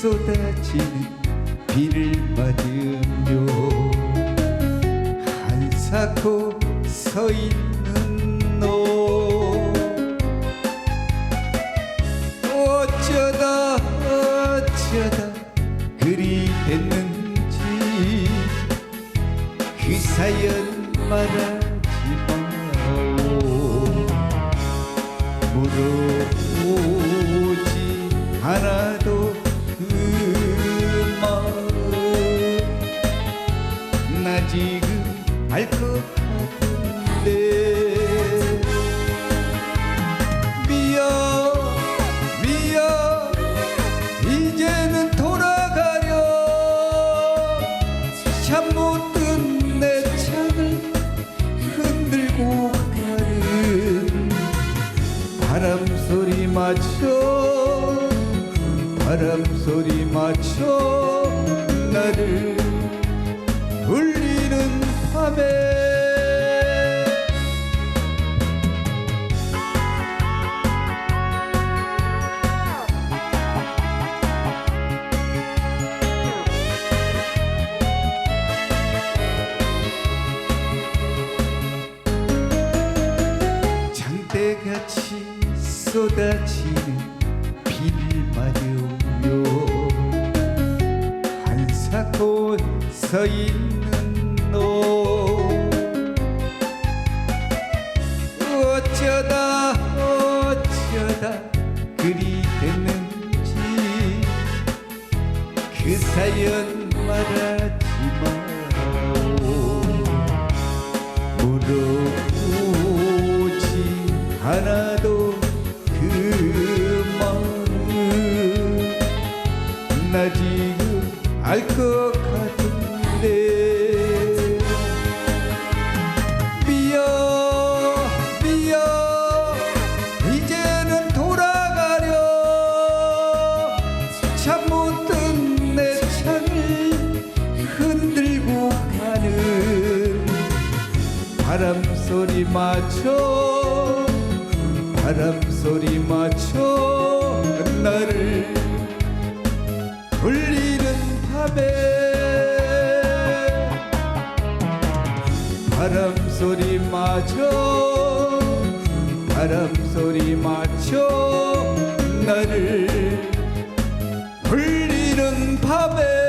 쏟아지는 비를 맞으며 한사코 서 있는 너. 어쩌다 어쩌다 그리 됐는지 그 사연 말하 나 지금 알 것 같은데 미여 미여 이제는 돌아가려. 참 못된 내 창을 흔들고 가는 바람 소리 맞춰 바람 소리 맞춰 나를 울리는 밤에. 장대같이 쏟아지는 비를 맞으며 한사코 서있 사연 말하지 마오 물어보지 않아도 그 마음 나 지금 알 것 같은데 참 바람 소리 맞춰. 바람 소리 맞춰. 나를 울리는 밤에. 바람 소리 맞춰. 바람 소리 맞춰. 나를 울리는 밤에.